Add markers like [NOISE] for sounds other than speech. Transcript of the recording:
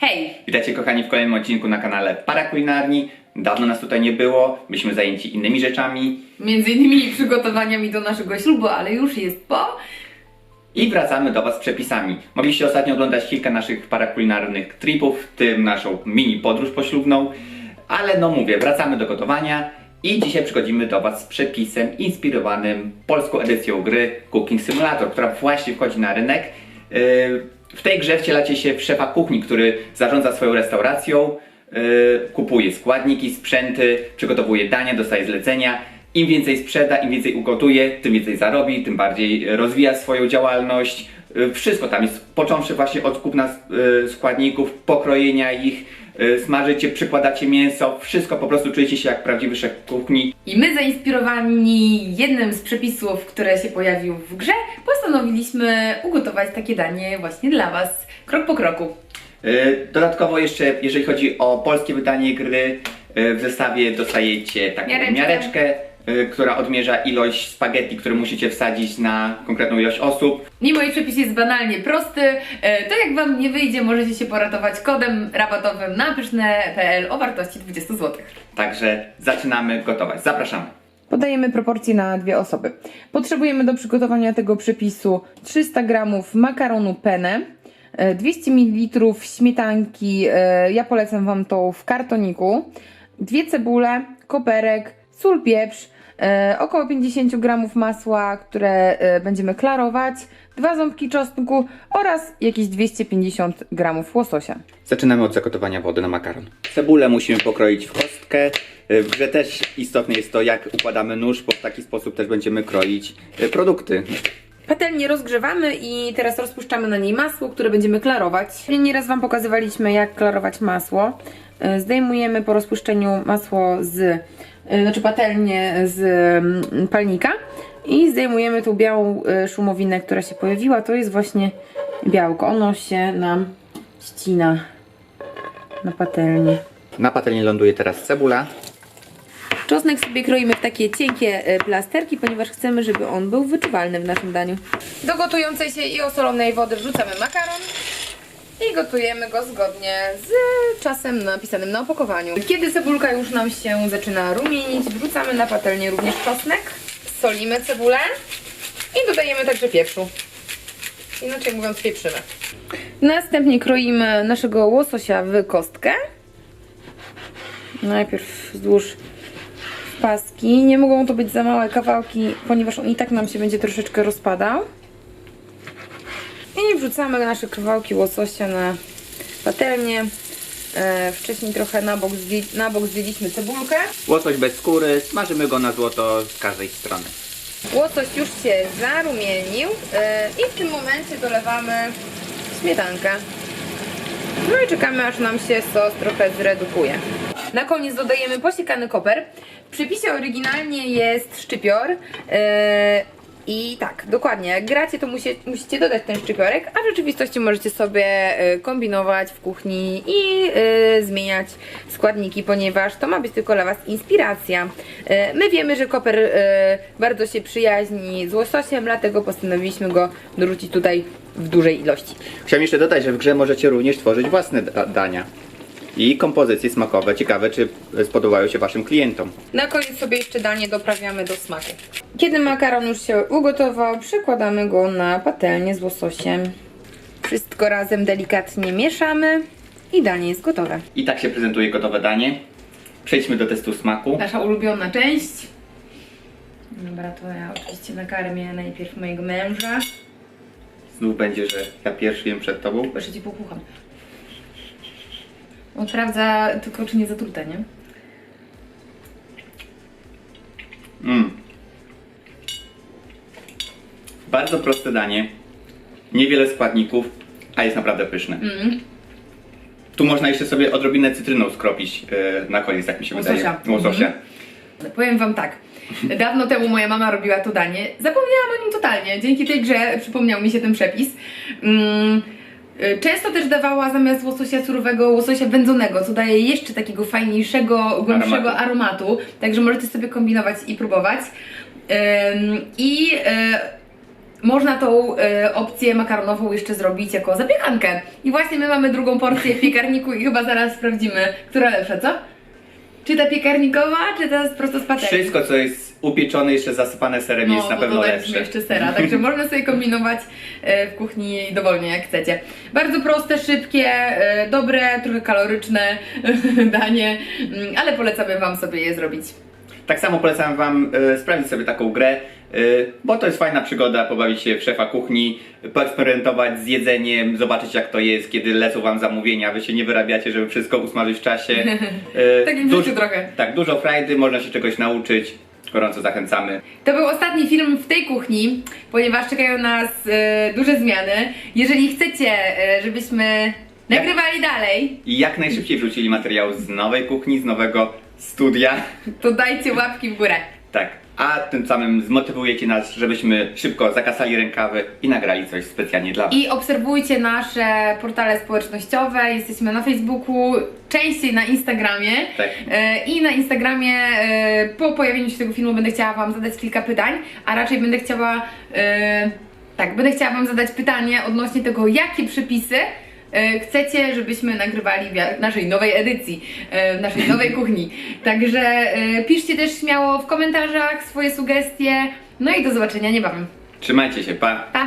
Hej! Witajcie kochani w kolejnym odcinku na kanale Parakulinarni. Dawno nas tutaj nie było, byliśmy zajęci innymi rzeczami Między innymi przygotowaniami do naszego ślubu, ale już jest po. i wracamy do Was z przepisami. Mogliście ostatnio oglądać kilka naszych parakulinarnych tripów, w tym naszą mini podróż poślubną, ale no mówię, wracamy do gotowania i dzisiaj przychodzimy do Was z przepisem inspirowanym polską edycją gry Cooking Simulator, która właśnie wchodzi na rynek. Yy, W tej grze wcielacie się w szefa kuchni, który zarządza swoją restauracją, yy, kupuje składniki, sprzęty, przygotowuje dania, dostaje zlecenia. Im więcej sprzeda, im więcej ugotuje, tym więcej zarobi, tym bardziej rozwija swoją działalność. Yy, Wszystko tam jest, począwszy właśnie od kupna yy, składników, pokrojenia ich, smażycie, przykładacie mięso, wszystko po prostu czujecie się jak prawdziwy szef kuchni. I my zainspirowani jednym z przepisów, które się pojawił w grze, postanowiliśmy ugotować takie danie właśnie dla Was, krok po kroku. Yy, Dodatkowo jeszcze, jeżeli chodzi o polskie wydanie gry, yy, w zestawie dostajecie taką Miareczkę. miareczkę, która odmierza ilość spaghetti, które musicie wsadzić na konkretną ilość osób. Mimo i przepis jest banalnie prosty, e, to jak Wam nie wyjdzie, możecie się poratować kodem rabatowym na pyszne.pl o wartości 20 zł. Także zaczynamy gotować. Zapraszamy. Podajemy proporcje na dwie osoby. Potrzebujemy do przygotowania tego przepisu 300 g makaronu penne, e, 200 ml śmietanki, ja polecam Wam to w kartoniku, dwie cebule, koperek, sól, pieprz, około 50 g masła, które e, będziemy klarować, dwa ząbki czosnku oraz jakieś 250 g łososia. Zaczynamy od zagotowania wody na makaron. Cebulę musimy pokroić w kostkę. Yy, W grze też istotne jest to, jak układamy nóż, bo w taki sposób też będziemy kroić produkty. Patelnię rozgrzewamy i teraz rozpuszczamy na niej masło, które będziemy klarować. Nieraz Wam pokazywaliśmy, jak klarować masło. E, Zdejmujemy po rozpuszczeniu masło z, e, znaczy patelnię z mm, palnika i zdejmujemy tą białą e, szumowinę, która się pojawiła. To jest właśnie białko. Ono się nam ścina na patelni. Na patelni ląduje teraz cebula. Czosnek sobie kroimy w takie cienkie e, plasterki, ponieważ chcemy, żeby on był wyczuwalny w naszym daniu. Do gotującej się i osolonej wody wrzucamy makaron i gotujemy go zgodnie z czasem napisanym na opakowaniu. Kiedy cebulka już nam się zaczyna rumienić, wrzucamy na patelnię również czosnek, solimy cebulę i dodajemy także pieprzu. Inaczej mówiąc pieprzymy. Następnie kroimy naszego łososia w kostkę. Najpierw wzdłuż paski. Nie mogą to być za małe kawałki, ponieważ on i tak nam się będzie troszeczkę rozpadał. Wrzucamy nasze kawałki łososia na patelnię. E, wcześniej trochę na bok, na bok zdjęliśmy cebulkę. Łosoś bez skóry, smażymy go na złoto z każdej strony. Łosoś już się zarumienił e, i w tym momencie dolewamy śmietankę. No i czekamy aż nam się sos trochę zredukuje. Na koniec dodajemy posiekany koper. W przepisie oryginalnie jest szczypior. e, I tak, dokładnie, jak gracie to musie, musicie dodać ten szczypiorek, a w rzeczywistości możecie sobie e, kombinować w kuchni i e, zmieniać składniki, ponieważ to ma być tylko dla Was inspiracja. E, My wiemy, że koper e, bardzo się przyjaźni z łososiem, dlatego postanowiliśmy go dorzucić tutaj w dużej ilości. Chciałem jeszcze dodać, że w grze możecie również tworzyć własne da- dania i kompozycje smakowe. Ciekawe, czy spodobają się Waszym klientom. Na koniec sobie jeszcze danie doprawiamy do smaku. Kiedy makaron już się ugotował, przekładamy go na patelnię z łososiem. Wszystko razem delikatnie mieszamy i danie jest gotowe. I tak się prezentuje gotowe danie. Przejdźmy do testu smaku. Nasza ulubiona część. Dobra, to ja oczywiście nakarmię najpierw mojego męża. Znów będzie, że ja pierwszy jem przed Tobą. Jeszcze ci popłucham. On sprawdza tylko, czy nie zatrute, nie? Mm. Bardzo proste danie. Niewiele składników, a jest naprawdę pyszne. Mm. Tu można jeszcze sobie odrobinę cytryną skropić e, na koniec, jak mi się Łososia. wydaje. Łososia. Powiem wam tak. Dawno temu moja mama robiła to danie. Zapomniałam o nim totalnie. Dzięki tej grze przypomniał mi się ten przepis. Mm, Często też dawała zamiast łososia surowego łososia wędzonego, co daje jeszcze takiego fajniejszego, głębszego Aromatu. aromatu. Także możecie sobie kombinować i próbować. I y, można tą e, opcję makaronową jeszcze zrobić jako zapiekankę. I właśnie my mamy drugą porcję w piekarniku i chyba zaraz sprawdzimy, która lepsza, co? Czy ta piekarnikowa, czy ta prosto z patelni? Wszystko, co jest upieczone, jeszcze zasypane serem, jest na bo pewno dodaliśmy lepsze. jeszcze sera, także [LAUGHS] można sobie kombinować e, w kuchni dowolnie jak chcecie. Bardzo proste, szybkie, e, dobre, trochę kaloryczne [LAUGHS] danie, mm, ale polecamy Wam sobie je zrobić. Tak samo polecam Wam e, sprawdzić sobie taką grę, e, bo to jest fajna przygoda, pobawić się w szefa kuchni, poeksperymentować z jedzeniem, zobaczyć jak to jest, kiedy lecą Wam zamówienia, Wy się nie wyrabiacie, żeby wszystko usmażyć w czasie. [LAUGHS] E, Tak jak w duż- życiu trochę. Tak, dużo frajdy, można się czegoś nauczyć. Gorąco zachęcamy. To był ostatni film w tej kuchni, ponieważ czekają nas e, duże zmiany. Jeżeli chcecie, e, żebyśmy nagrywali dalej, I jak najszybciej wrzucili materiał z nowej kuchni, z nowego studia. to dajcie łapki w górę. Tak. A tym samym zmotywujecie nas, żebyśmy szybko zakasali rękawy i nagrali coś specjalnie dla Was. I obserwujcie nasze portale społecznościowe. Jesteśmy na Facebooku, częściej na Instagramie. Tak. E, I na Instagramie e, po pojawieniu się tego filmu będę chciała Wam zadać kilka pytań, a raczej będę chciała. e, Tak, będę chciała Wam zadać pytanie odnośnie tego, jakie przepisy chcecie, żebyśmy nagrywali w naszej nowej edycji, e, w naszej nowej kuchni. Także e, piszcie też śmiało w komentarzach swoje sugestie. No i do zobaczenia niebawem. Trzymajcie się, pa! Pa!